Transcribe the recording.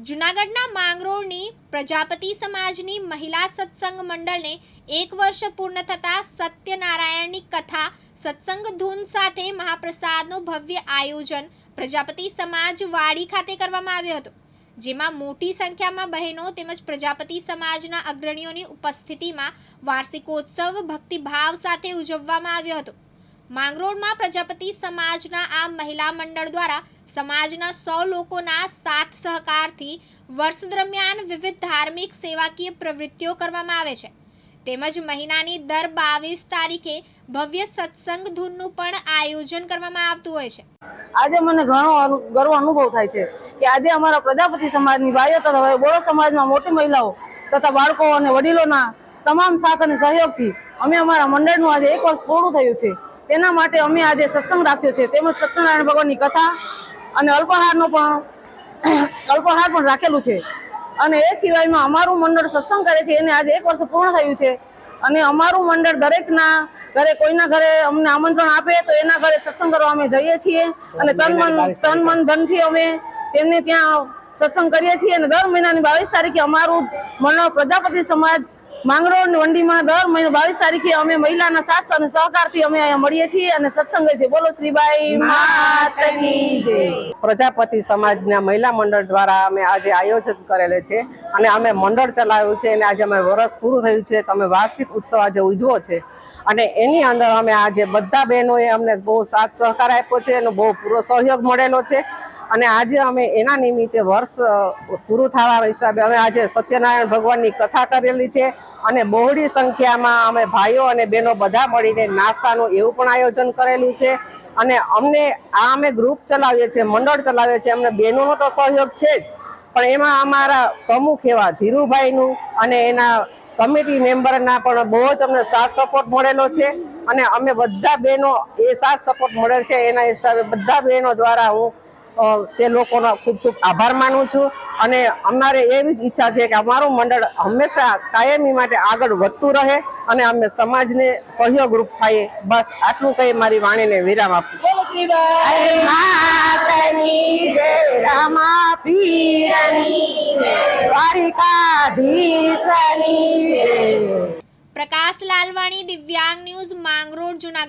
જૂનાગઢના માંગરોળની પ્રજાપતિ સમાજની મહિલા સત્સંગ મંડળને એક વર્ષ પૂર્ણ થતાં સત્યનારાયણની કથા સત્સંગ ધૂન સાથે મહાપ્રસાદનું ભવ્ય આયોજન પ્રજાપતિ સમાજ વાડી ખાતે કરવામાં આવ્યો હતો, જેમાં મોટી સંખ્યામાં બહેનો તેમજ પ્રજાપતિ સમાજના અગ્રણીઓની ઉપસ્થિતિમાં વાર્ષિકોત્સવ ભક્તિભાવ સાથે ઉજવવામાં આવ્યો હતો. માંગરોળમાં પ્રજાપતિ સમાજના આ મહિલા મંડળ દ્વારા સમાજના સો લોકોના સાથ સહકારથી વર્ષ દરમિયાન વિવિધ ધાર્મિક સેવાકીય પ્રવૃત્તિઓ કરવામાં આવે છે. તેમજ મહિનાની દર બાવીસ તારીખે ભવ્ય સત્સંગ ધૂનનું પણ આયોજન કરવામાં આવતું હોય છે. આજે મને ઘણો ગર્વ અનુભવ થાય છે કે આજે અમારા પ્રજાપતિ સમાજની ભાઈઓ તથા બોડો સમાજમાં મોટી મહિલાઓ તથા બાળકો અને વડીલોના તમામ સાથ અને સહયોગથી અમે અમારા મંડળનું આજે એક વર્ષ પૂરું થયું છે. તેના માટે અમે આજે સત્સંગ રાખ્યો છે. તેમજ સત્યનારાયણ ભગવાનની કથા અને અલ્પહારનો પણ અલ્પહાર પણ રાખેલું છે. અને એ સિવાયમાં અમારું મંડળ સત્સંગ કરે છે. એને આજે એક વર્ષ પૂર્ણ થયું છે. અને અમારું મંડળ દરેકના ઘરે કોઈના ઘરે અમને આમંત્રણ આપે તો એના ઘરે સત્સંગ કરવા અમે જઈએ છીએ. અને તન મન તન મન ધનથી અમે તેમને ત્યાં સત્સંગ કરીએ છીએ. અને દર મહિનાની બાવીસ તારીખે અમારું મંડળ પ્રજાપતિ સમાજ માંગરોળ વંડીમાં દર મહિનો બાવીસ તારીખે અમે મહિલાના સાથ અને સહકારથી અમે અહીંયા મળીએ છીએ અને સત્સંગ છે બોલો શ્રીબાઈ પ્રજાપતિ સમાજના મહિલા મંડળ દ્વારા અમે આજે આયોજન કરેલ છે અને અમે મંડળ ચલાવ્યું છે અને આજે અમે વરસ પૂરું થયું છે. તમે વાર્ષિક ઉત્સવ આજે ઉજવો છે અને એની અંદર અમે આજે બધા બહેનોએ અમને બહુ સાથ સહકાર આપ્યો છે એનો બહુ પૂરો સહયોગ મળેલો છે. અને આજે અમે એના નિમિત્તે વર્ષ પૂરું થવા હિસાબે અમે આજે સત્યનારાયણ ભગવાનની કથા કરેલી છે અને બહોળી સંખ્યામાં અમે ભાઈઓ અને બહેનો બધા મળીને નાસ્તાનું એવું પણ આયોજન કરેલું છે. અને અમને, આ અમે ગ્રુપ ચલાવીએ છીએ, મંડળ ચલાવીએ છીએ, અમને બહેનોનો તો સહયોગ છે જ. પણ એમાં અમારા પ્રમુખ એવા ધીરુભાઈનું અને એના કમિટી મેમ્બરના પણ બહુ જ અમને સાથ સપોર્ટ મળેલો છે. અને અમે બધા બહેનો એ સાથ સપોર્ટ મળેલ છે. એના હિસાબે બધા બહેનો દ્વારા હું તે લોકોનો ખૂબ ખૂબ આભાર માનું છું. અને અમારે એવી જ ઈચ્છા છે કે અમારું મંડળ હંમેશા કાયમી માટે આગળ વધતું રહે અને અમે સમાજને સહયોગરૂપ થાય. બસ આટલું કહી મારી વાણીને વિરામ આપું પ્રકાશ લાલવાણી દિવ્યાંગ ન્યૂઝ માંગરોળ જુનાગઢ.